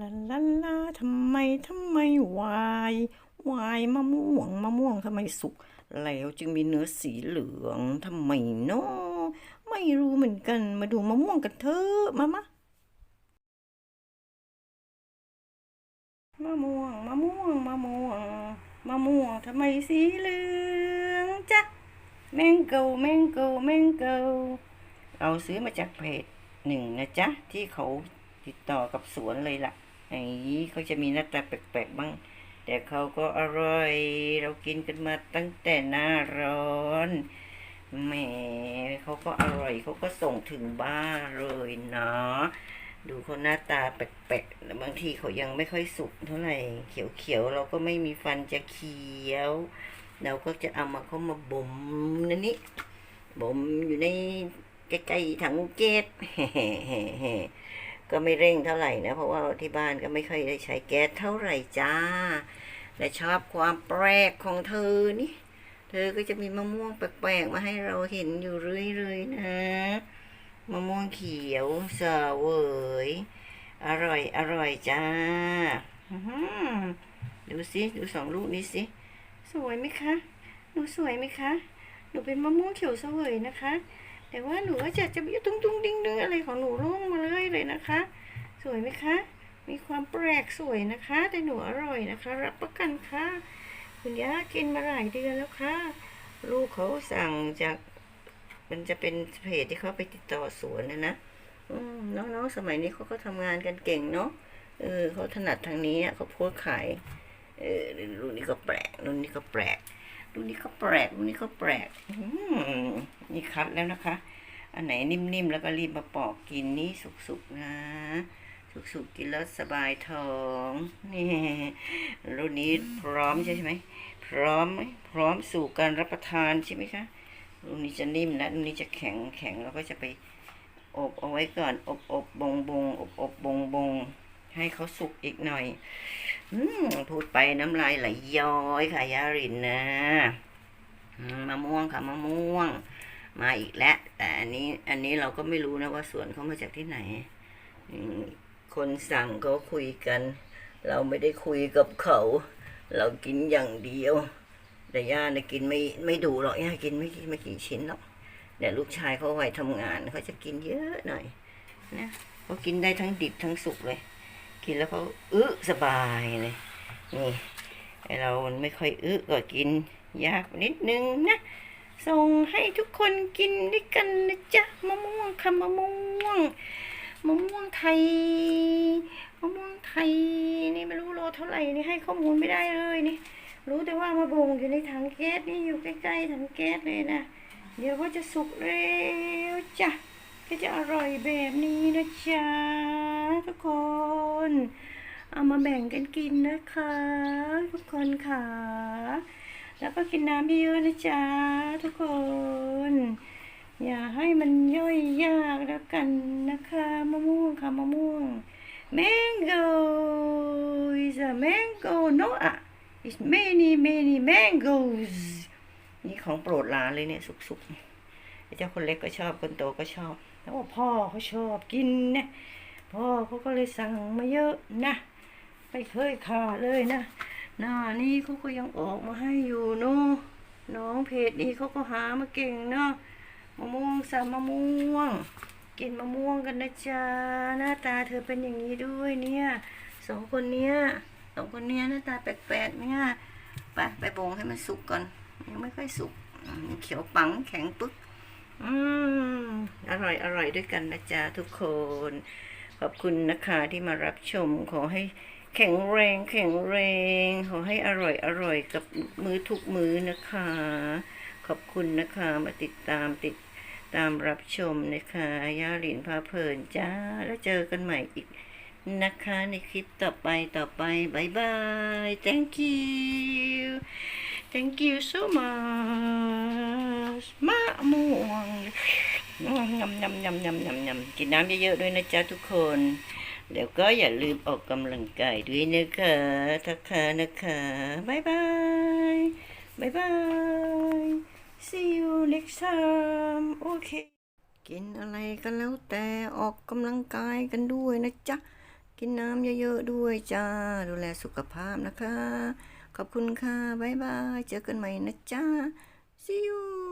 ลาลาลาทำไมทำไมวายวายมะม่วงมะม่วงทำไมสุก แล้วจึงมีเนื้อสีเหลืองทำไมเนาะไม่รู้เหมือนกันมาดูมะม่วงกันเถอะมามะมะม่วงมะม่วงมะม่วงมะม่วงทำไมสีเหลืองจ๊ะแมงโกแมงโกแมงโกเราซื้อมาจากเพจหนึ่งนะจ๊ะ ที่เขาติดต่อกับสวนเลยล่ะ อ้เขาจะมีหน้าตาแปลกๆบ้าง แต่เขาก็อร่อย เรากินกันมาตั้งแต่หน้าร้อนแหมเขาก็อร่อยเขาก็ส่งถึงบ้านเลยเนาะดูเขาหน้าตาแปลกๆบางทีเขายังไม่ค่อยสุกเท่าไหร่เขียวๆเราก็ไม่มีฟันจะเคี้ยว เราก็จะเอามาเขามาบ่มนั่นนี่บ่มอยู่ในใกล้ๆถังเกต ก็ไม่เร่งเท่าไหร่นะ เพราะว่าที่บ้านก็ไม่ค่อยได้ใช้แก๊สเท่าไหร่จ้า และชอบความแปลกของเธอนี่ เธอก็จะมีมะม่วงแปลกๆมาให้เราเห็นอยู่เรื่อยๆนะมะม่วงเขียวเสวยอร่อยอร่อยจ้าดูสิดูสองลูกนี้สิ สวยไหมคะ หนูสวยไหมคะ หนูเป็นมะม่วงเขียวเสวยนะคะ แต่ว่าหนูก็จะจะมีตุ้งตุ้งดิ้งดึงอะไรของหนูร่วงมา เลยนะคะ สวยไหมคะ มีความแปลกสวยนะคะ แต่หนูอร่อยนะคะ รับประกันค่ะ คุณย่ากินมาหลายเดือนแล้วค่ะ ลูกเขาสั่งจาก มันจะเป็นเพจที่เขาไปติดต่อสวนนะนะน้องๆสมัยนี้เขาก็ทำงานกันเก่งเนาะเออเขาถนัดทางนี้เขาโพสขายเออรุ่นนี้ก็แปลกรุ่นนี้ก็แปลกรุ่นนี้ก็แปลกรุ่นนี้ก็แปลกอืมนี่คัดแล้วนะคะ อันไหนนิ่มๆ แล้วก็รีบมาปอกกินนี่สุกๆ นะ สุกๆ กินแล้วสบายท้อง นี่รุ่นนี้พร้อมใช่ไหม พร้อมไหมพร้อมสู่การรับประทานใช่ไหมคะ รุ่นนี้จะนิ่มแล้วรุ่นนี้จะแข็งแข็งเราก็จะไปอบเอาไว้ก่อน อบอบบงบงอบอบบงบงให้เขาสุกอีกหน่อย อืมพูดไปน้ำลายไหลย้อยค่ะยารินนะมมะม่วงค่ะมะม่วง มาอีกแล้วแต่อันนี้อันนี้เราก็ไม่รู้นะว่าสวนเขามาจากที่ไหน คนสั่งเขาคุยกัน เราไม่ได้คุยกับเขา เรากินอย่างเดียว แต่ย่าเนี่ยกินไม่ไม่ดูหรอกย่ากินไม่ไม่กี่ชิ้นหรอกเดี๋ยวลูกชายเขาไว้ทำงานเขาจะกินเยอะหน่อยนะเขากินได้ทั้งดิบทั้งสุกเลย กินแล้วเขาอึสบายเลยนี่ไอเรามันไม่ค่อยอึก็กินยากนิดนึงนะ ส่งให้ทุกคนกินด้วยกันนะจ๊ะมะม่วงค่ะมะม่วงมะม่วงไทยมะม่วงไทยนี่ไม่รู้โลเท่าไหร่นี่ให้ข้อมูลไม่ได้เลยนี่ รู้แต่ว่ามาบ่งอยู่ในถังแก๊สนี่อยู่ใกล้ๆถังแก๊สเลยนะเดี๋ยวก็จะสุกเร็วจ้ะก็จะอร่อยแบบนี้นะจ๊ะทุกคน เอามาแบ่งกันกินนะคะ ทุกคนค่ะ แล้วก็กินน้ำเยอะๆนะจ๊ะทุกคน อย่าให้มันย่อยยากแล้วกันนะคะมะม่วงค่ะมะม่วง mango is a mango no อะ is many many mangoes นี่ของโปรดหลานเลยเนี่ยสุกๆเจ้าคนเล็กก็ชอบคนโตก็ชอบแล้วพ่อเขาชอบกินนะพ่อเขาก็เลยสั่งมาเยอะนะไม่เคยขาดเลยนะ น้านี้เขาก็ยังออกมาให้อยู่เนาะน้องเพจนี้เขาก็หามาเก่งเนาะมะม่วงสามมะม่วง กินมะม่วงกันนะจ๊ะหน้าตาเธอเป็นอย่างนี้ด้วยเนี่ยสองคนเนี้ยสองคนเนี้ยหน้าตาแปลกๆเนี่ยไปไปบงให้มันสุกก่อน ยังไม่ค่อยสุกเขียวปังแข็งปึ๊กอืมอร่อยอร่อยด้วยกันนะจ๊ะทุกคน ขอบคุณนะคะที่มารับชมขอให้ แข็งแรงแข็งแรง ขอให้อร่อยอร่อยกับมือทุกมือนะคะ ขอบคุณนะคะมาติดตามติดตามรับชมนะคะย่าหลินพาเพลินจ้า แล้วเจอกันใหม่อีกนะคะในคลิปต่อไปต่อไปบายบาย thank you thank you so much มะม่วงยำยำยำยำยำยำกินน้ำเยอะๆด้วยนะจ๊ะทุกคน แล้วก็อย่าลืมออกกำลังกายด้วยนะคะทักคะนะคะบายบายบายบาย see you next time โอเค กินอะไรกันแล้วแต่ออกกำลังกายกันด้วยนะจ๊ะ กินน้ำเยอะๆด้วยจ้า ดูแลสุขภาพนะคะ ขอบคุณค่ะบายบาย เจอกันใหม่นะจ้า see you